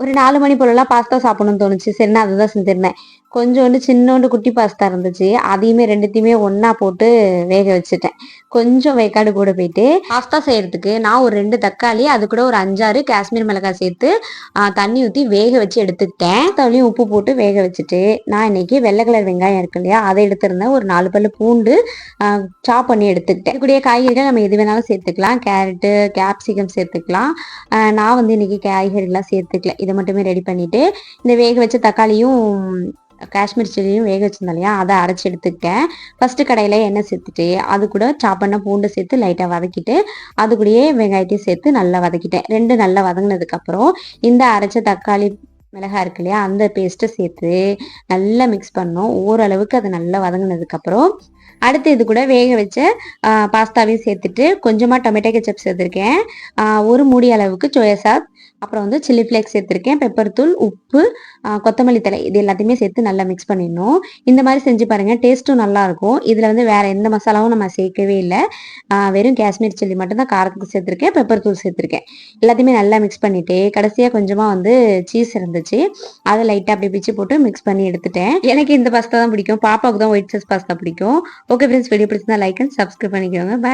ஒரு நாலு மணி போலலாம் பாஸ்தா சாப்பிடணும்னு தோணுச்சு. சரி நான் அதுதான் செஞ்சிருந்தேன். கொஞ்சோண்டு சின்னோண்டு குட்டி பாஸ்தா இருந்துச்சு. அதையுமே ரெண்டுத்தையுமே ஒன்றா போட்டு வேக வச்சுட்டேன். கொஞ்சம் வேக்காடு கூட போயிட்டு பாஸ்தா செய்கிறதுக்கு நான் ஒரு ரெண்டு தக்காளி அது கூட ஒரு அஞ்சாறு காஷ்மீர் மிளகாய் சேர்த்து தண்ணி ஊற்றி வேக வச்சு எடுத்துக்கிட்டேன். தக்காளியும் உப்பு போட்டு வேக வச்சுட்டு நான் இன்னைக்கு வெள்ளை கலர் வெங்காயம் இருக்கு இல்லையா அதை எடுத்திருந்தேன். ஒரு நாலு பல்லு பூண்டு சாப் பண்ணி எடுத்துக்கிட்டேன். கூடிய காய்கறிகள் நம்ம எது வேணாலும் சேர்த்துக்கலாம். கேரட்டு கேப்சிகம் சேர்த்துக்கலாம். நான் வந்து இன்னைக்கு காய்கறிலாம் சேர்த்துக்கல. இதை மட்டுமே ரெடி பண்ணிட்டு இந்த வேக வச்ச தக்காளியும் காஷ்மீர் சில்லியும் வேக வச்சிருந்தோம் இல்லையா? அதை அரைச்சி எடுத்துக்கிட்டேன். ஃபஸ்ட்டு கடையில் எண்ணெய் சேர்த்துட்டு அது கூட சாப்பண்ண பூண்டு சேர்த்து லைட்டாக வதக்கிட்டு அது கூடயே வெங்காயத்தையும் சேர்த்து நல்லா வதக்கிட்டேன். ரெண்டு நல்லா வதங்கினதுக்கப்புறம் இந்த அரைச்ச தக்காளி மிளகாய் இருக்கு இல்லையா? அந்த பேஸ்ட்டை சேர்த்து நல்லா மிக்ஸ் பண்ணோம். ஓரளவுக்கு அது நல்லா வதங்கினதுக்கப்புறம் அடுத்து இது கூட வேக வச்ச பாஸ்தாவையும் சேர்த்துட்டு கொஞ்சமாக டொமேட்டோ கெச்சப் சேர்த்துருக்கேன். ஒரு மூடி அளவுக்கு சோயா சாஸ் அப்புறம் வந்து சில்லி ஃப்ளேக்ஸ் சேர்த்துருக்கேன் பெப்பர் தூள் உப்பு கொத்தமல்லி தலை இது எல்லாத்தையுமே சேர்த்து நல்லா மிக்ஸ் பண்ணிடணும். இந்த மாதிரி செஞ்சு பாருங்கள் டேஸ்ட்டும் நல்லாயிருக்கும் இதில் வந்து வேறு எந்த மசாலாவும் நம்ம சேர்க்கவே இல்லை. வெறும் காஷ்மீர் சில்லி மட்டும் காரத்துக்கு சேர்த்துருக்கேன் பெப்பர் தூள் சேர்த்துருக்கேன். எல்லாத்தையுமே நல்லா மிக்ஸ் பண்ணிவிட்டு கடைசியாக கொஞ்சமாக வந்து சீஸ் இருந்துச்சு. அதை லைட்டாக அப்படி பிச்சு போட்டு மிக்ஸ் பண்ணி எடுத்துட்டேன். எனக்கு இந்த பாஸ்தா தான் பிடிக்கும். பாப்பாவுக்கு தான் ஒயிட் சாஸ் பாஸ்தா பிடிக்கும். ஓகே ஃப்ரெண்ட்ஸ் வீடியோ பிடிச்சிருந்தா லைக் அண்ட் சப்ஸ்கிரைப் பண்ணிக்கோங்க. பாய்